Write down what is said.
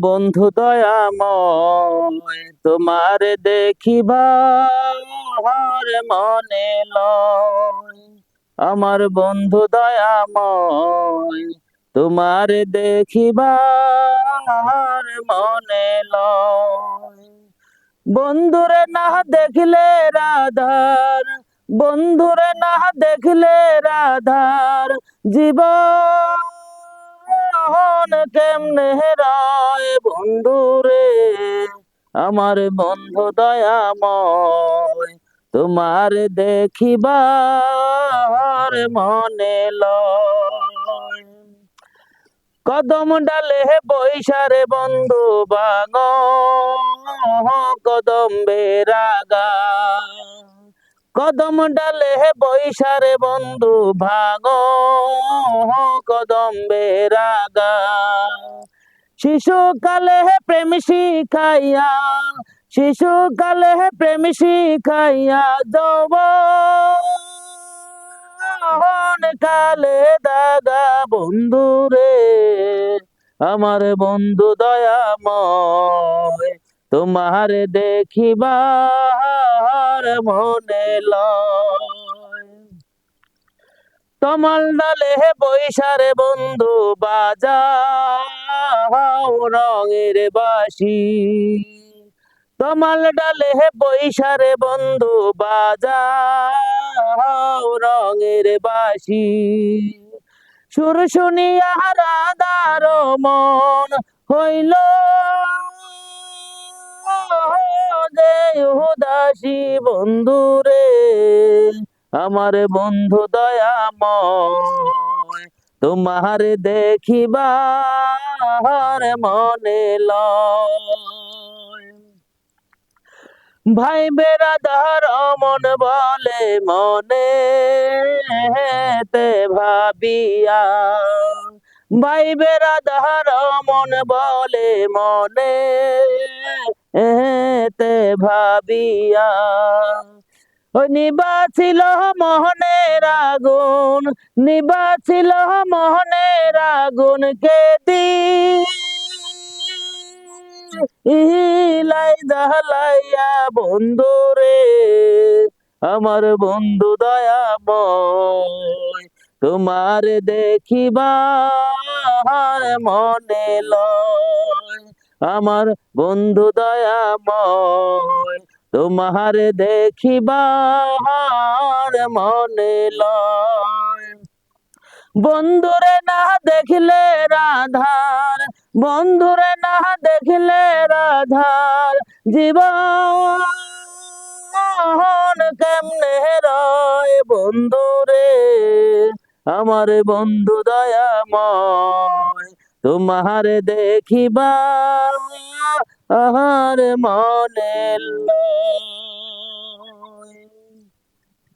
বন্ধু দয়াময়, তোমার দেখিবার মনে লয়। আমার বন্ধু দয়াময়, তোমার দেখিবার মনে লয়। বন্ধুরে না দেখলে রাধার, বন্ধুরে না দেখলে রাধার জীবন কেমনে রায় বন্ধুরে? আমার বন্ধু দয়াময়, তোমার দেখিবার মনে লয়। কদম ডালে বৈশারে বন্ধু বাগ কদম বেরাগা কদম ডালে বৈশারে বন্ধু, ভাগ কদম বেরাগা শিশুকালে প্রেম শিখাইয়া, শিশুকালে প্রেম শিখাইয়া যৌব। কালে দাগা বন্ধু রে, আমার বন্ধু দয়াময়, তোমার দেখিবার মনে তমাল ডালে বৈশারে বন্ধু বাজা রঙের বাসি তমাল ডালে হে বৈশারে বন্ধু বাজা রঙের বাসি সুর শুনিয়া রাধার মন হইল উদাসী বন্ধু রে আমার বন্ধু দয়াময়, তোমার দেখিবার মনে ভাই বেড়াদার মন বলে, মনে তে ভাবিয়া। ভাই বেড়া বেড়াদার মন বলে, মনে তে ভাবিয়া ওই নিবাছিল মোহনের আগুন, নিবাছিল মোহনের আগুন কে ইলাই দালাইয়া বন্ধু রে আমার বন্ধু দয়াময়, তোমার দেখিবার মনে লয়। আমার বন্ধু দয়াময়, তোমার দেখিবার মনে লয়। বন্ধুরে না দেখলে রাধার, বন্ধুরে না দেখলে রাধার, জীবন কেমনে রয় বন্ধুরে? আমার বন্ধু দয়াময় তোমার দেখিবা আহার মনে